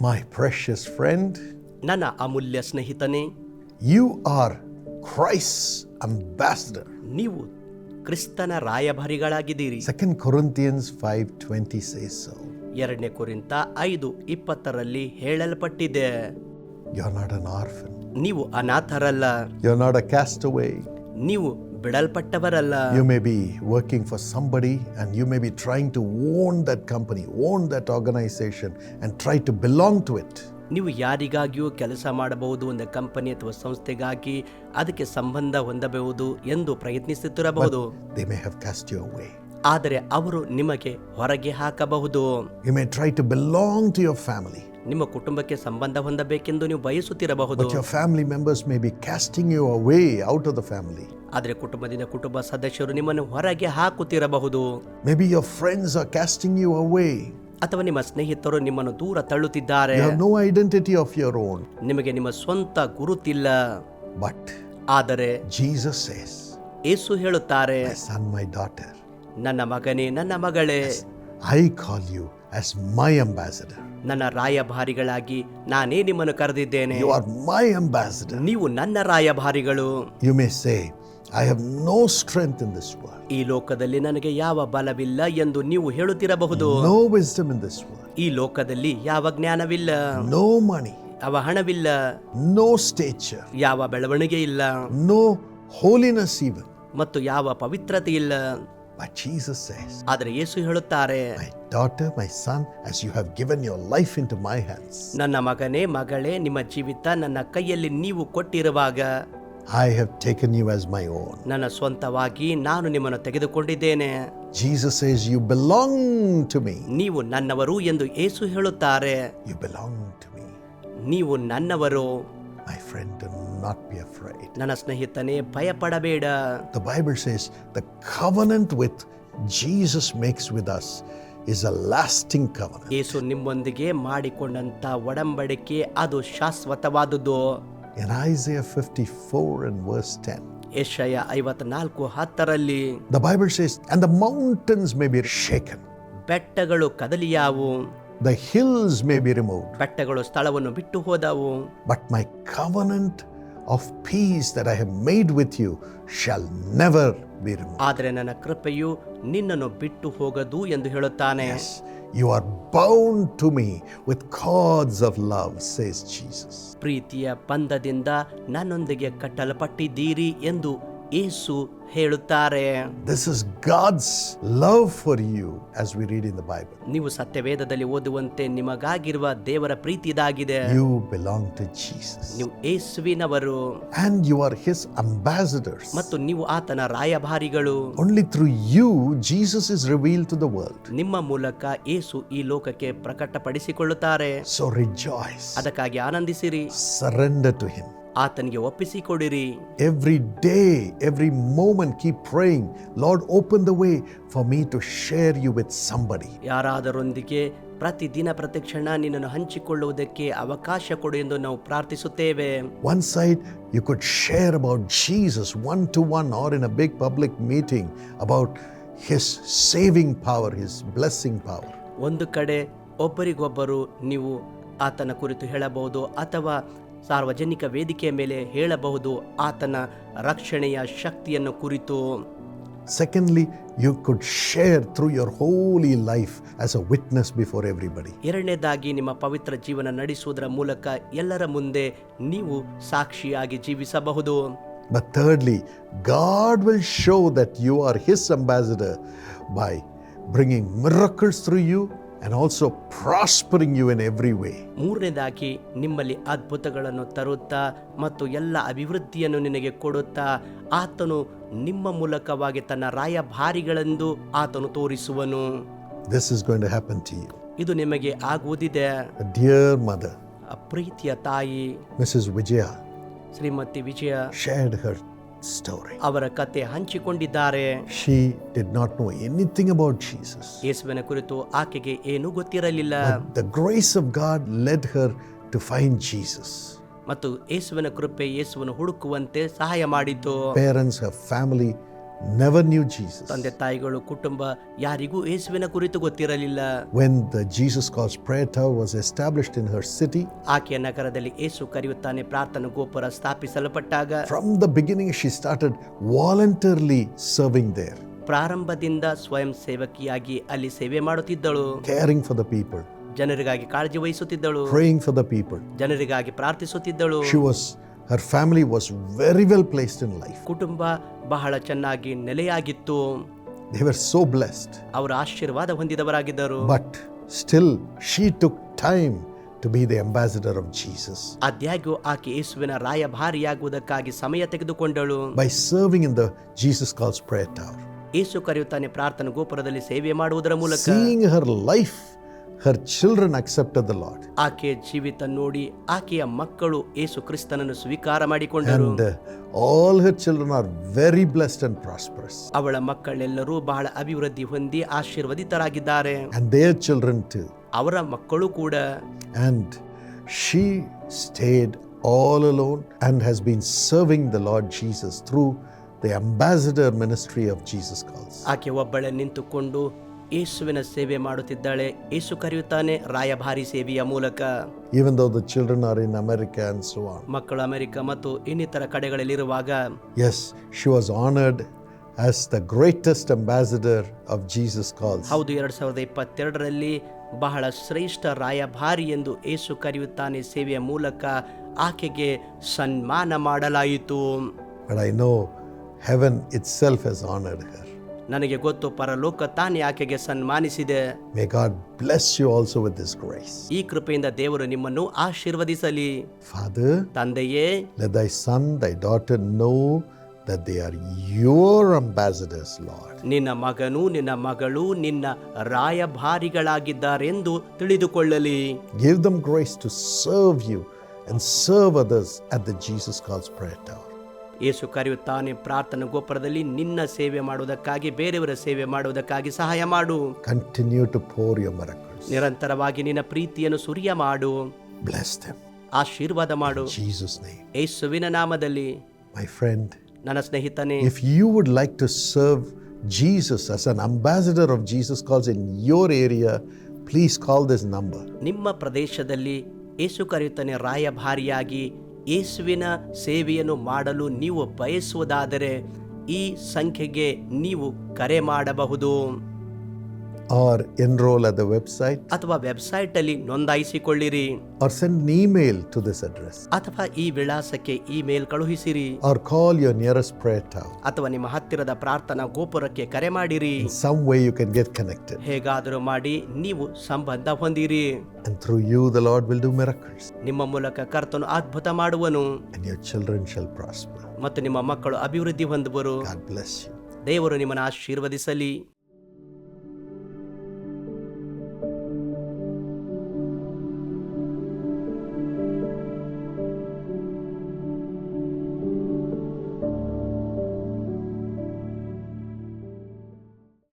My precious friend, ನನ್ನ ಅಮೂಲ್ಯ ಸ್ನೇಹಿತನೇ you are Christ's ambassador. ನೀವು ಕ್ರಿಸ್ತನ ರಾಯಭಾರಿಗಳಾಗಿದ್ದೀರಿ Second Corinthians 5:20 says so. ಎರಡನೇ ಕುರಿತ ಐದು ಇಪ್ಪತ್ತರಲ್ಲಿ ಹೇಳಲ್ಪಟ್ಟಿದೆ You're not an orphan. ನೀವು ಅನಾಥರಲ್ಲ You're not a castaway. ನೀವು ಬಿಡಲ್ಪಟ್ಟವರಲ್ಲ. You may be working for somebody and you may be trying to own that company own that organisation and try to belong to it ನೀವು ಯಾರಿಗಾಗಿಯೂ ಕೆಲಸ ಮಾಡಬಹುದು ಒಂದು company ಅಥವಾ ಸಂಸ್ಥೆಗಾಗಿ ಅದಕ್ಕೆ ಸಂಬಂಧ ಹೊಂದಬಹುದು ಎಂದು ಪ್ರಯತ್ನಿಸುತ್ತಿರಬಹುದು. They may have cast you away ಆದರೆ ಅವರು ನಿಮಗೆ ಹೊರಗೆ ಹಾಕಬಹುದು. You may try to belong to your family, ನಿಮ್ಮ ಕುಟುಂಬಕ್ಕೆ ಸಂಬಂಧ ಹೊಂದಬೇಕೆಂದು ನೀವು ಬಯಸುತ್ತಿರಬಹುದು but your family members may be casting you away out of the family. ಆದರೆ ಕುಟುಂಬದಿಂದ ಕುಟುಂಬ ಸದಸ್ಯರು ನಿಮ್ಮನ್ನು ಹೊರಗೆ ಹಾಕುತ್ತಿರಬಹುದು Maybe your friends are casting you away. ಅಥವಾ ನಿಮ್ಮ ಸ್ನೇಹಿತರು ನಿಮ್ಮನ್ನು ದೂರ ತಳ್ಳುತ್ತಿದ್ದಾರೆ You have no identity of your own. ನಿಮಗೆ ನಿಮ್ಮ ಸ್ವಂತ ಗುರುತಿಲ್ಲ But ಆದರೆ Jesus says, ಏಸು ಹೇಳುತ್ತಾರೆ My son, my daughter, ನನ್ನ ಮಗನೇ ನನ್ನ ಮಗಳೇ I call you as my ambassador. ನನ್ನ ರಾಯಭಾರಿಗಳಾಗಿ ನಾನೇ ನಿಮ್ಮನ್ನು ಕರೆದಿದ್ದೇನೆ You are my ambassador. ನೀವು ನನ್ನ ರಾಯಭಾರಿಗಳು You may say, I have no strength in this world, ಈ ಲೋಕದಲ್ಲಿ ನನಗೆ ಯಾವ ಬಲವಿಲ್ಲ ಎಂದು ನೀವು ಹೇಳುತ್ತಿರಬಹುದು no wisdom in this world, ಈ ಲೋಕದಲ್ಲಿ ಯಾವ ಜ್ಞಾನವಿಲ್ಲ no money, ಯಾವ ಹಣವಿಲ್ಲ no stature, ಯಾವ ಬೆಳವಣಿಗೆ ಇಲ್ಲ no holiness even. ಮತ್ತು ಯಾವ ಪವಿತ್ರತೆ ಇಲ್ಲ But Jesus says, ಆದರೆ ಯೇಸು ಹೇಳುತ್ತಾರೆ My daughter, my son, as you have given your life into my hands, ನನ್ನ ಮಗನೇ ಮಗಳೇ ನಿಮ್ಮ ಜೀವಿತ ನನ್ನ ಕೈಯಲ್ಲಿ ನೀವು ಕೊಟ್ಟಿರುವಾಗ I have taken you as my own. ನನ್ನ ಸ್ವಂತವಾಗಿ ನಾನು ನಿಮ್ಮನ್ನು ತೆಗೆದುಕೊಂಡಿದ್ದೇನೆ Jesus says, You belong to me. ನೀವು ನನ್ನವರು ಎಂದು ಯೇಸು ಹೇಳುತ್ತಾರೆ You belong to me. ನೀವು ನನ್ನವರು My friend, do not be afraid. ನನ್ನ ಸ್ನೇಹಿತನೇ ಭಯಪಡಬೇಡ The Bible says the covenant with Jesus makes with us is a lasting covenant. ಏಸು ನಿಮ್ಮೊಂದಿಗೆ ಮಾಡಿಕೊಂಡಂತ ಒಡಂಬಡಿಕೆ ಅದು ಶಾಶ್ವತವಾದುದು In Isaiah 54 and verse 10, ಯಶಯ ಐವತ್ನಾಲ್ಕು ಹತ್ತರಲ್ಲಿ the Bible says, And the mountains may be shaken, ಬೆಟ್ಟಗಳು ಕದಲಿಯಾವು the hills may be removed, ಬೆಟ್ಟಗಳು ಸ್ಥಳವನ್ನು ಬಿಟ್ಟು ಹೋದವು but my covenant of peace that I have made with you shall never be removed. ಆದರೆ ನನ್ನ ಕೃಪೆಯು ನಿನ್ನನ್ನು ಬಿಟ್ಟು ಹೋಗದು ಎಂದು ಹೇಳುತ್ತಾನೆ Yes, you are bound to me with cords of love, says Jesus. ಪ್ರೀತಿಯ ಬಂಧದಿಂದ ನನ್ನೊಂದಿಗೆ ಕಟ್ಟಲ್ಪಟ್ಟಿದ್ದೀರಿ ಎಂದು ಏಸು ಹೇಳುತ್ತಾರೆ. This is God's love for you as we read in the Bible ನೀವು ಸತ್ಯವೇದದಲ್ಲಿ ಓದುವಂತೆ ನಿಮಗಾಗಿರುವ ದೇವರ ಪ್ರೀತಿ ಇದಾಗಿದೆ. ಯು ಬಿಲಾಂಗ್ ಟು ಜೀಸಸ್ ನೀವು ಯೇಸುವಿನವರು and you are his ambassadors. ಮತ್ತು ನೀವು ಆತನ ರಾಯಭಾರಿಗಳು. Only through you Jesus is revealed to the world ನಿಮ್ಮ ಮೂಲಕ ಯೇಸು ಈ ಲೋಕಕ್ಕೆ ಪ್ರಕಟಪಡಿಸಿಕೊಳ್ಳುತ್ತಾರೆ. So ರಿಜಾಯ್ಸ್ ಅದಕ್ಕಾಗಿ ಆನಂದಿಸಿರಿ. Surrender to Him. ಆತನಿಗೆ ಒಪ್ಪಿಸಿ ಕೊಡಿರಿ every day every moment keep praying Lord open the way for me to share you with somebody ಯಾರಾದರೊಂದಿಗೆ ಪ್ರತಿ ದಿನ ಪ್ರತಿ ಕ್ಷಣ ನಿನ್ನನ್ನು ಹಂಚಿಕೊಳ್ಳುವುದಕ್ಕೆ ಅವಕಾಶ ಕೊಡು ಎಂದು ನಾವು ಪ್ರಾರ್ಥಿಸುತ್ತೇವೆ. One side you could share about Jesus one to one or in a big public meeting about his saving power his blessing power ಒಂದು ಕಡೆ ಒಬ್ಬರಿಗೊಬ್ಬರು ನೀವು ಆತನ ಕುರಿತು ಹೇಳಬಹುದು ಅಥವಾ ಸಾರ್ವಜನಿಕ ವೇದಿಕೆಯ ಮೇಲೆ ಹೇಳಬಹುದು ಆತನ ರಕ್ಷಣೆಯ ಶಕ್ತಿಯನ್ನು ಕುರಿತು. Secondly you could share through your holy life as a witness before everybody ಎರಡನೇದಾಗಿ ನಿಮ್ಮ ಪವಿತ್ರ ಜೀವನ ನಡೆಸುವುದರ ಮೂಲಕ ಎಲ್ಲರ ಮುಂದೆ ನೀವು ಸಾಕ್ಷಿಯಾಗಿ ಜೀವಿಸಬಹುದು. But thirdly God will show that you are His ambassador by bringing miracles through you and also prospering you in every way. ಮೂರನೇದಾಗಿ ನಿಮ್ಮಲ್ಲಿ ಅದ್ಭುತಗಳನ್ನು ತರುತ್ತಾ ಮತ್ತು ಎಲ್ಲ ಅಭಿವೃದ್ಧಿಯನ್ನು ನಿನಗೆ ಕೊಡುತ್ತಾ ಆತನು ನಿಮ್ಮ ಮೂಲಕವಾಗಿ ತನ್ನ ರಾಯಭಾರಿಗಳೆಂದು ಆತನು ತೋರಿಸುವನು This is going to happen to you. ಇದು ನಿಮಗೆ ಆಗುವುದಿದೆ A dear mother, ಆ ಪ್ರೀತಿಯ ತಾಯಿ Mrs. Vijaya, ಶ್ರೀಮತಿ ವಿಜಯ shared her story. ಅವರ ಕತೆ ಹಂಚಿಕೊಂಡಿದ್ದಾರೆ She did not know anything about Jesus. ಯೇಸುವಿನ ಕುರಿತು ಆಕೆಗೆ ಏನೂ ಗೊತ್ತಿರಲಿಲ್ಲ But the grace of God led her to find Jesus. ಮತ್ತು ಯೇಸುವಿನ ಕೃಪೆ ಯೇಸುವನ್ನು ಹುಡುಕುವಂತೆ ಸಹಾಯ ಮಾಡಿತು Parents, her family never knew Jesus. ತಂದೆ ತಾಯಿಗಳು ಕುಟುಂಬ ಯಾರಿಗೂ ಯೇಸುವಿನ ಕುರಿತು ಗೊತ್ತಿರಲಿಲ್ಲ When the Jesus Calls Prayer Tower was established in her city, ಆಕೆಯ ನಗರದಲ್ಲಿ ಏಸು ಕರೆಯುತ್ತಾನೆ ಪ್ರಾರ್ಥನಾ ಗೋಪುರ ಸ್ಥಾಪಿಸಲ್ಪಟ್ಟಾಗ from the beginning she started voluntarily serving there, ಪ್ರಾರಂಭದಿಂದ ಸ್ವಯಂ ಸೇವಕಿಯಾಗಿ ಅಲ್ಲಿ ಸೇವೆ ಮಾಡುತ್ತಿದ್ದಳು caring for the people, ಜನರಿಗಾಗಿ ಕಾಳಜಿ ವಹಿಸುತ್ತಿದ್ದಳು praying for the people. ಜನರಿಗಾಗಿ ಪ್ರಾರ್ಥಿಸುತ್ತಿದ್ದಳು She was, her family was very well placed in life. ಕುಟುಂಬ ಬಹಳ ಚೆನ್ನಾಗಿ ನೆಲೆಯಾಗಿತ್ತು They were so blessed. ಅವರು ಆಶೀರ್ವಾದ ಹೊಂದಿದವರಾಗಿದ್ದರು But still, she took time to be the ambassador of Jesus ಆದ್ಯಾಗ್ಯೂ ಆಕೆ ಯೇಸುವಿನ ರಾಯಭಾರಿಯಾಗುವುದಕ್ಕಾಗಿ ಸಮಯ ತೆಗೆದುಕೊಂಡಳು by serving in the Jesus Calls Prayer Tower. ಏಸು ಕರೆಯುತ್ತಾನೆ ಪ್ರಾರ್ಥನಾ ಗೋಪುರದಲ್ಲಿ ಸೇವೆ ಮಾಡುವುದರ ಮೂಲಕ Seeing her life, her children accepted the Lord. ಆಕೆಯ ಜೀವಿತ ನೋಡಿ ಆಕೆಯ ಮಕ್ಕಳು ಏಸು ಕ್ರಿಸ್ತನನ್ನು ಸ್ವೀಕಾರ ಮಾಡಿಕೊಂಡರು And uh, all her children are very blessed and prosperous. ಅವಳ ಮಕ್ಕಳೆಲ್ಲರೂ ಬಹಳ ಅಭಿವೃದ್ಧಿ ಹೊಂದಿ ಆಶೀರ್ವದಿತರಾಗಿದ್ದಾರೆ And their children too. ಅವರ ಮಕ್ಕಳು ಕೂಡ And she stayed all alone and has been serving the Lord Jesus through the ambassador ministry of Jesus Calls. ಆಕೆ ಒಬ್ಬಳೆ ನಿಂತುಕೊಂಡು ಯೇಸುವಿನ ಸೇವೆ ಮಾಡುತ್ತಿದ್ದಾಳೆ. ಯೇಸು ಕರೆಯುತ್ತಾನೆ ರಾಯಭಾರಿ ಸೇವೆಯ ಮೂಲಕ. Even though the children are in America ಅನ್ಸುವ ಮಕ್ಕಳು ಅಮೆರಿಕ ಮತ್ತು ಇನ್ನಿತರ ಕಡೆಗಳಲ್ಲಿರುವಾಗ. Yes she was honoured as the greatest ambassador of Jesus call ಹೌದು ಎರಡು ಸಾವಿರದ ಇಪ್ಪತ್ತೆರಡರಲ್ಲಿ ಬಹಳ ಶ್ರೇಷ್ಠ ರಾಯಭಾರಿ ಎಂದು ಯೇಸು ಕರೆಯುತ್ತಾನೆ ಸೇವೆಯ ಮೂಲಕ. ಆಕೆಗೆ ಸನ್ಮಾನ ಮಾಡಲಾಯಿತು. I know heaven itself honoured her ನನಗೆ ಗೊತ್ತು ಪರಲೋಕ ತಾನೇ ಆಕೆಗೆ ಸನ್ಮಾನಿಸಿದೆ May God bless you also with this grace. ಈ ಕೃಪೆಯಿಂದ ದೇವರು ನಿಮ್ಮನ್ನು ಆಶೀರ್ವದಿಸಲಿ ಫಾದರ್ ತಂದೆಯೇ let thy son, thy daughter know that they are your ambassadors, Lord. ನಿನ್ನ ಮಗನು ನಿನ್ನ ಮಗಳು ನಿನ್ನ ರಾಯಭಾರಿಗಳಾಗಿದ್ದಾರೆಂದು ತಿಳಿದುಕೊಳ್ಳಲಿ Give them grace to serve you and serve others at the Jesus Calls Prayer Tower. ಏಸು ಕರೆಯುತ್ತಾನೆ ಪ್ರಾರ್ಥನೆ ಗೋಪುರದಲ್ಲಿ ನಿನ್ನ ಸೇವೆ ಮಾಡುವುದಕ್ಕಾಗಿ ಬೇರೆಯವರ ಸೇವೆ ಮಾಡುವುದಕ್ಕಾಗಿ ಸಹಾಯ ಮಾಡು. ಕಂಟಿನ್ಯೂ ಟು ಫೋರ್ ಯೋ ಮರ ನಿರಂತರವಾಗಿ ನಿನ್ನ ಪ್ರೀತಿಯನ್ನು ಸುರಿಯ ಮಾಡು. ಬ್ಲೆಸ್ ದೆಮ್ ಆಶೀರ್ವಾದ ಮಾಡು. ಜೀಸಸ್ ನೇಮ್ ಯೇಸುವಿನ ನಾಮದಲ್ಲಿ. ಮೈ ಫ್ರೆಂಡ್ ನನ್ನ ಸ್ನೇಹಿತನೇ if you would like to serve Jesus as an ambassador of Jesus calls in your area please call this number ನಿಮ್ಮ ಪ್ರದೇಶದಲ್ಲಿ ಏಸು ಕರೆಯುತ್ತಾನೆ ರಾಯಭಾರಿಯಾಗಿ ಯೇಸುವಿನ ಸೇವೆಯನ್ನು ಮಾಡಲು ನೀವು ಬಯಸುವುದಾದರೆ ಈ ಸಂಖ್ಯೆಗೆ ನೀವು ಕರೆ ಮಾಡಬಹುದು. Or enroll at the website ಅಥವಾ ವೆಬ್ಸೈಟ್ ಅಲ್ಲಿ ನೋಂದಾಯಿಸಿಕೊಳ್ಳಿರಿ or send an email to this address ಅಥವಾ ಈ ವಿಳಾಸಕ್ಕೆ ಇಮೇಲ್ ಕಳುಹಿಸಿರಿ or call your nearest prayer tower. ಅಥವಾ ನಿಮ್ಮ ಹತ್ತಿರದ ಪ್ರಾರ್ಥನಾ ಗೋಪುರಕ್ಕೆ ಕರೆ ಮಾಡಿರಿ In some way you can get connected ಹೇಗಾದರೂ ಮಾಡಿ ನೀವು ಸಂಬಂಧ ಹೊಂದಿರಿ and through you the Lord will do miracles ನಿಮ್ಮ ಮೂಲಕ ಕರ್ತನು ಅದ್ಭುತ ಮಾಡುವನು and your children shall prosper. ಮತ್ತು ನಿಮ್ಮ ಮಕ್ಕಳು ಅಭಿವೃದ್ಧಿ ಹೊಂದುವರು God bless you. ದೇವರು ನಿಮ್ಮನ್ನು ಆಶೀರ್ವದಿಸಲಿ